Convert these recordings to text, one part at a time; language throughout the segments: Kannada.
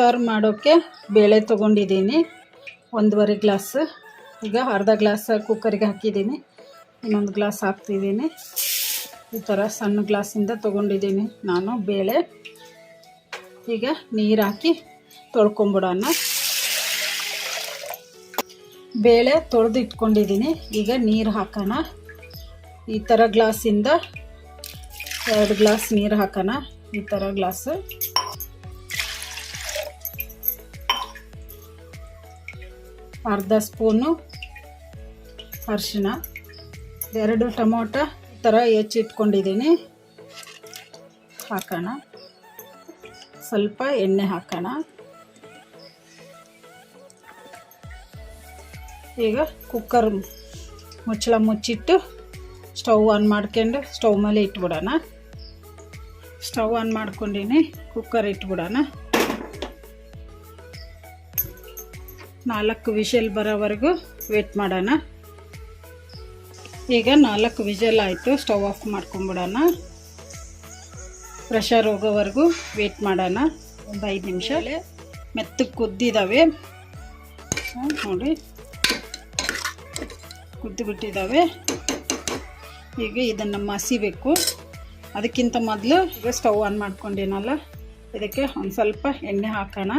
ಸರ್ವ್ ಮಾಡೋಕ್ಕೆ ಬೇಳೆ ತೊಗೊಂಡಿದ್ದೀನಿ. ಒಂದೂವರೆ ಗ್ಲಾಸ್. ಈಗ ಅರ್ಧ ಗ್ಲಾಸ್ ಕುಕ್ಕರಿಗೆ ಹಾಕಿದ್ದೀನಿ. ಇನ್ನೊಂದು ಗ್ಲಾಸ್ ಹಾಕ್ತಿದ್ದೀನಿ. ಈ ಥರ ಸಣ್ಣ ಗ್ಲಾಸಿಂದ ತೊಗೊಂಡಿದ್ದೀನಿ ನಾನು ಬೇಳೆ. ಈಗ ನೀರು ಹಾಕಿ ತೊಳ್ಕೊಂಬಿಡೋಣ. ಬೇಳೆ ತೊಳೆದು ಇಟ್ಕೊಂಡಿದ್ದೀನಿ ಈಗ ನೀರು ಹಾಕೋಣ. ಈ ಥರ ಗ್ಲಾಸಿಂದ ಎರಡು ಗ್ಲಾಸ್ ನೀರು ಹಾಕೋಣ. ಈ ಥರ ಗ್ಲಾಸು. ಅರ್ಧ ಸ್ಪೂನು ಅರಿಶಿಣ, ಎರಡು ಟೊಮೊಟೊ ಥರ ಹೆಚ್ಚಿಟ್ಕೊಂಡಿದ್ದೀನಿ ಹಾಕೋಣ. ಸ್ವಲ್ಪ ಎಣ್ಣೆ ಹಾಕೋಣ. ಈಗ ಕುಕ್ಕರ್ ಮುಚ್ಚಳ ಮುಚ್ಚಿಟ್ಟು ಸ್ಟವ್ ಆನ್ ಮಾಡ್ಕೊಂಡು ಸ್ಟವ್ ಮೇಲೆ ಇಟ್ಬಿಡೋಣ. ಸ್ಟವ್ ಆನ್ ಮಾಡ್ಕೊಂಡಿನಿ ಕುಕ್ಕರ್ ಇಟ್ಬಿಡೋಣ. ನಾಲ್ಕು ವಿಷಲ್ ಬರೋವರೆಗೂ ವೇಟ್ ಮಾಡೋಣ. ಈಗ ನಾಲ್ಕು ವಿಷಲ್ ಆಯಿತು ಸ್ಟವ್ ಆಫ್ ಮಾಡ್ಕೊಂಬಿಡೋಣ. ಪ್ರೆಷರ್ ಹೋಗೋವರೆಗೂ ವೇಟ್ ಮಾಡೋಣ. ಒಂದು ಐದು ನಿಮಿಷ. ಮೆತ್ತಗೆ ಕುದ್ದಿದ್ದಾವೆ ನೋಡಿ. ಕುದ್ದು ಬಿಟ್ಟಿದ್ದಾವೆ ಈಗ ಇದನ್ನು ಮಸಿಬೇಕು. ಅದಕ್ಕಿಂತ ಮೊದಲು ಈಗ ಸ್ಟವ್ ಆನ್ ಮಾಡ್ಕೊಂಡೇನಲ್ಲ? ಇದಕ್ಕೆ ಒಂದು ಸ್ವಲ್ಪ ಎಣ್ಣೆ ಹಾಕೋಣ.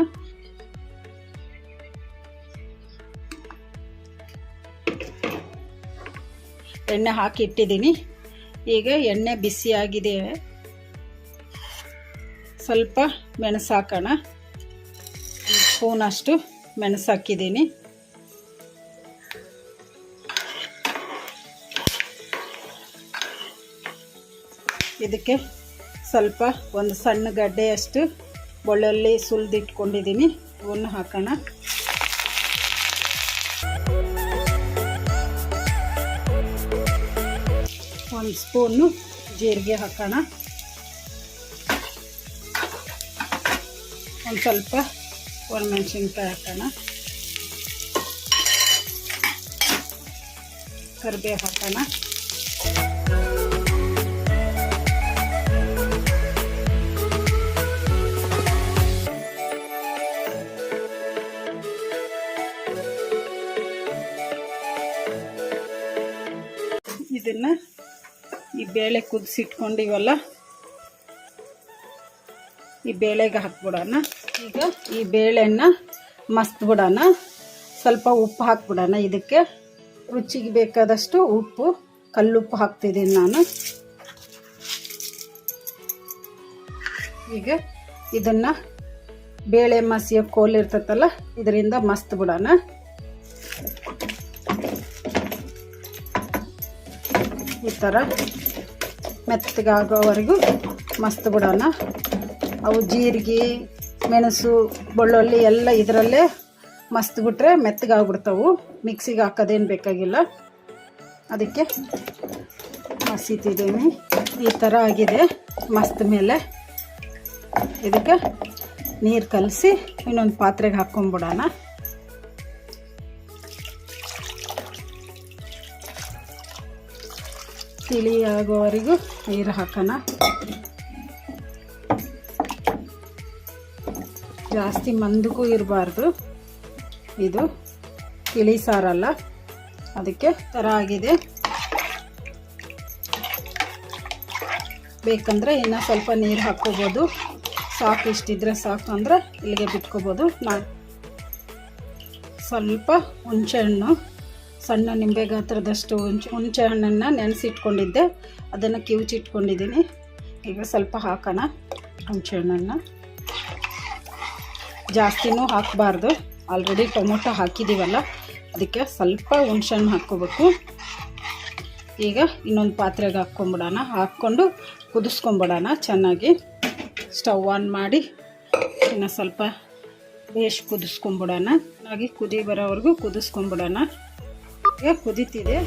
ಎಣ್ಣೆ ಹಾಕಿ ಇಟ್ಟಿದ್ದೀನಿ ಈಗ ಎಣ್ಣೆ ಬಿಸಿಯಾಗಿದೆ. ಸ್ವಲ್ಪ ಮೆಣಸು ಹಾಕೋಣ ಸ್ಪೂನಷ್ಟು ಮೆಣಸು ಹಾಕಿದ್ದೀನಿ ಇದಕ್ಕೆ ಸ್ವಲ್ಪ ಒಂದು ಸಣ್ಣ ಗಡ್ಡೆಯಷ್ಟು ಬೆಳ್ಳುಳ್ಳಿ ಸುಲಿದಿಟ್ಕೊಂಡಿದ್ದೀನಿ. ಇವನ್ನು ಹಾಕೋಣ. ಒಂದು ಸ್ಪೂನು ಜೀರಿಗೆ ಹಾಕೋಣ. ಒಂದು ಸ್ವಲ್ಪ ಒಣಮೆಣಸಿನ್ಕಾಯಿ ಹಾಕೋಣ. ಕರಿಬೇವು ಹಾಕೋಣ. ಇದನ್ನ ಈ ಬೇಳೆ ಕುದಿಸಿಟ್ಕೊಂಡಿವಲ್ಲ ಈ ಬೇಳೆಗೆ ಹಾಕ್ಬಿಡೋಣ. ಈಗ ಈ ಬೇಳೆನ ಮಸ್ತ್ ಬಿಡೋಣ ಸ್ವಲ್ಪ ಉಪ್ಪು ಹಾಕ್ಬಿಡೋಣ ಇದಕ್ಕೆ. ರುಚಿಗೆ ಬೇಕಾದಷ್ಟು ಉಪ್ಪು, ಕಲ್ಲುಪ್ಪು ಹಾಕ್ತಿದ್ದೀನಿ ನಾನು. ಈಗ ಇದನ್ನು ಬೇಳೆ ಮಸಿಯ ಕೋಲ್ ಇರ್ತೈತಲ್ಲ, ಇದರಿಂದ ಮಸ್ತ್ ಬಿಡೋಣ ಈ ಥರ ಮೆತ್ತಗಾಗೋವರೆಗೂ ಮಸ್ತ್ ಬಿಡೋಣ. ಅವು ಜೀರಿಗೆ, ಮೆಣಸು, ಬೆಳ್ಳುಳ್ಳಿ ಎಲ್ಲ ಇದರಲ್ಲೇ ಮಸ್ತ್ ಬಿಟ್ರೆ ಮೆತ್ತಗಾಗ್ಬಿಡ್ತಾವು. ಮಿಕ್ಸಿಗೆ ಹಾಕೋದೇನು ಬೇಕಾಗಿಲ್ಲ. ಅದಕ್ಕೆ ಮಸೀತಿದ್ದೀನಿ ಈ ಥರ ಆಗಿದೆ ಮಸ್ತ್ ಮೇಲೆ. ಇದಕ್ಕೆ ನೀರು ಕಲಸಿ ಇನ್ನೊಂದು ಪಾತ್ರೆಗೆ ಹಾಕ್ಕೊಂಬಿಡೋಣ ತಿಳಿ ಆಗೋವರೆಗೂ ನೀರು ಹಾಕೋಣ. ಜಾಸ್ತಿ ಮಂದಕ್ಕೂ ಇರಬಾರ್ದು. ಇದು ತಿಳಿ ಸಾರಲ್ಲ ಅದಕ್ಕೆ ಥರ ಆಗಿದೆ. ಬೇಕಂದರೆ ಇನ್ನು ಸ್ವಲ್ಪ ನೀರು ಹಾಕ್ಕೋಬೋದು ಸಾಕು ಇಷ್ಟಿದ್ರೆ ಸಾಕು ಅಂದರೆ ಇಲ್ಲಿಗೆ ಬಿಟ್ಕೋಬೋದು. ನಾ ಸ್ವಲ್ಪ ಹುಣಸೆಹಣ್ಣು ಸಣ್ಣ ನಿಂಬೆ ಗಾತ್ರದಷ್ಟು ಹುಂಚೆ ಹುಣಸೆ ಹಣ್ಣನ್ನು ನೆನೆಸಿಟ್ಕೊಂಡಿದ್ದೆ. ಅದನ್ನು ಕಿವುಚಿಟ್ಕೊಂಡಿದ್ದೀನಿ. ಈಗ ಸ್ವಲ್ಪ ಹಾಕೋಣ ಹುಣಸೆ ಹಣ್ಣನ್ನು ಜಾಸ್ತಿನೂ ಹಾಕಬಾರ್ದು. ಆಲ್ರೆಡಿ ಟೊಮೊಟೊ ಹಾಕಿದ್ದೀವಲ್ಲ ಅದಕ್ಕೆ ಸ್ವಲ್ಪ ಹುಣಸೆ ಹಣ್ಣು ಹಾಕ್ಕೋಬೇಕು. ಈಗ ಇನ್ನೊಂದು ಪಾತ್ರೆಗೆ ಹಾಕ್ಕೊಂಬಿಡೋಣ. ಹಾಕ್ಕೊಂಡು ಕುದಿಸ್ಕೊಂಬಿಡೋಣ ಚೆನ್ನಾಗಿ. ಸ್ಟವ್ ಆನ್ ಮಾಡಿ ಇನ್ನು ಸ್ವಲ್ಪ ಬೇಷ್ ಕುದಿಸ್ಕೊಂಬಿಡೋಣ. ಚೆನ್ನಾಗಿ ಕುದಿ ಬರೋವರೆಗೂ ಕುದಿಸ್ಕೊಂಬಿಡೋಣ. ಈಗ ಕುದೀತಿದೆ.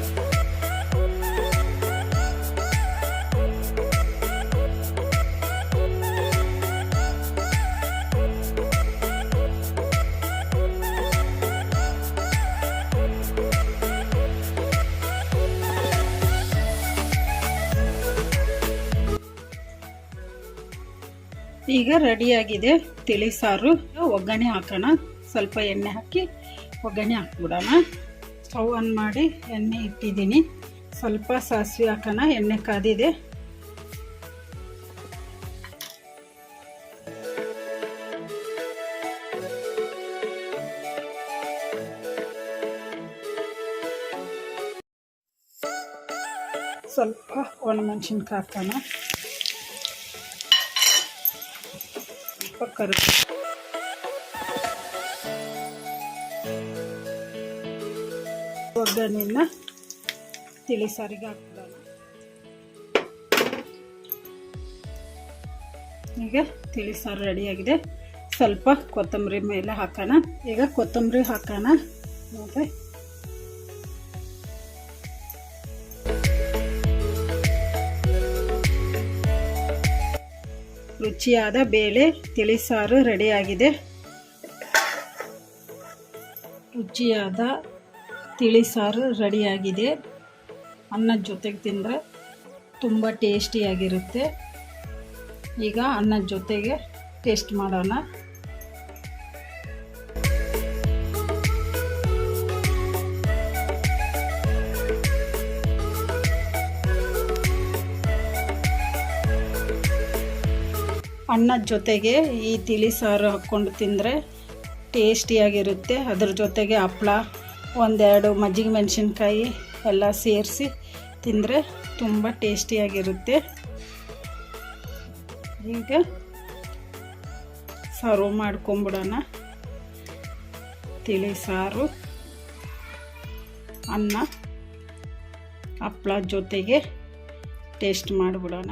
ಈಗ ರೆಡಿಯಾಗಿದೆ ತಿಳಿ ಸಾರು ಒಗ್ಗರಣೆ ಹಾಕೋಣ. ಸ್ವಲ್ಪ ಎಣ್ಣೆ ಹಾಕಿ ಒಗ್ಗರಣೆ ಹಾಕ್ಬಿಡೋಣ. ಸ್ಟವ್ ಆನ್ ಮಾಡಿ ಎಣ್ಣೆ ಇಟ್ಟಿದ್ದೀನಿ. ಸ್ವಲ್ಪ ಸಾಸಿವೆ ಹಾಕೋಣ ಎಣ್ಣೆ ಕಾದಿದೆ. ಸ್ವಲ್ಪ ಒಣಮೆಣಸಿನ್ಕಾಯಿ ಹಾಕೋಣ. ಸ್ವಲ್ಪ ಒಗ್ಗರಣೆನ ತಿಳಿ ಸಾರಿಗೆ ಹಾಕ್ಬಿಡೋಣ. ಈಗ ತಿಳಿ ಸಾರು ರೆಡಿಯಾಗಿದೆ ಸ್ವಲ್ಪ ಕೊತ್ತಂಬರಿ ಮೇಲೆ ಹಾಕೋಣ. ಈಗ ಕೊತ್ತಂಬರಿ ಹಾಕೋಣ. ಮತ್ತೆ ರುಚಿಯಾದ ಬೇಳೆ ತಿಳಿಸಾರು ರೆಡಿಯಾಗಿದೆ ರುಚಿಯಾದ ತಿಳಿಸಾರು ರೆಡಿಯಾಗಿದೆ. ಅನ್ನದ ಜೊತೆಗೆ ತಿಂದರೆ ತುಂಬ ಟೇಸ್ಟಿಯಾಗಿರುತ್ತೆ ಈಗ ಅನ್ನದ ಜೊತೆಗೆ ಟೇಸ್ಟ್ ಮಾಡೋಣ. ಅನ್ನದ ಜೊತೆಗೆ ಈ ತಿಳಿ ಸಾರು ಹಾಕ್ಕೊಂಡು ತಿಂದರೆ ಟೇಸ್ಟಿಯಾಗಿರುತ್ತೆ ಅದ್ರ ಜೊತೆಗೆ ಹಪ್ಳ ಒಂದೆರಡು ಮಜ್ಜಿಗೆ ಮೆಣಸಿನ್ಕಾಯಿ ಎಲ್ಲ ಸೇರಿಸಿ ತಿಂದರೆ ತುಂಬ ಟೇಸ್ಟಿಯಾಗಿರುತ್ತೆ ಈಗ ಸರ್ವ್ ಮಾಡ್ಕೊಂಬಿಡೋಣ. ತಿಳಿ ಸಾರು, ಅನ್ನ, ಹಪ್ಳ ಜೊತೆಗೆ ಟೇಸ್ಟ್ ಮಾಡಿಬಿಡೋಣ.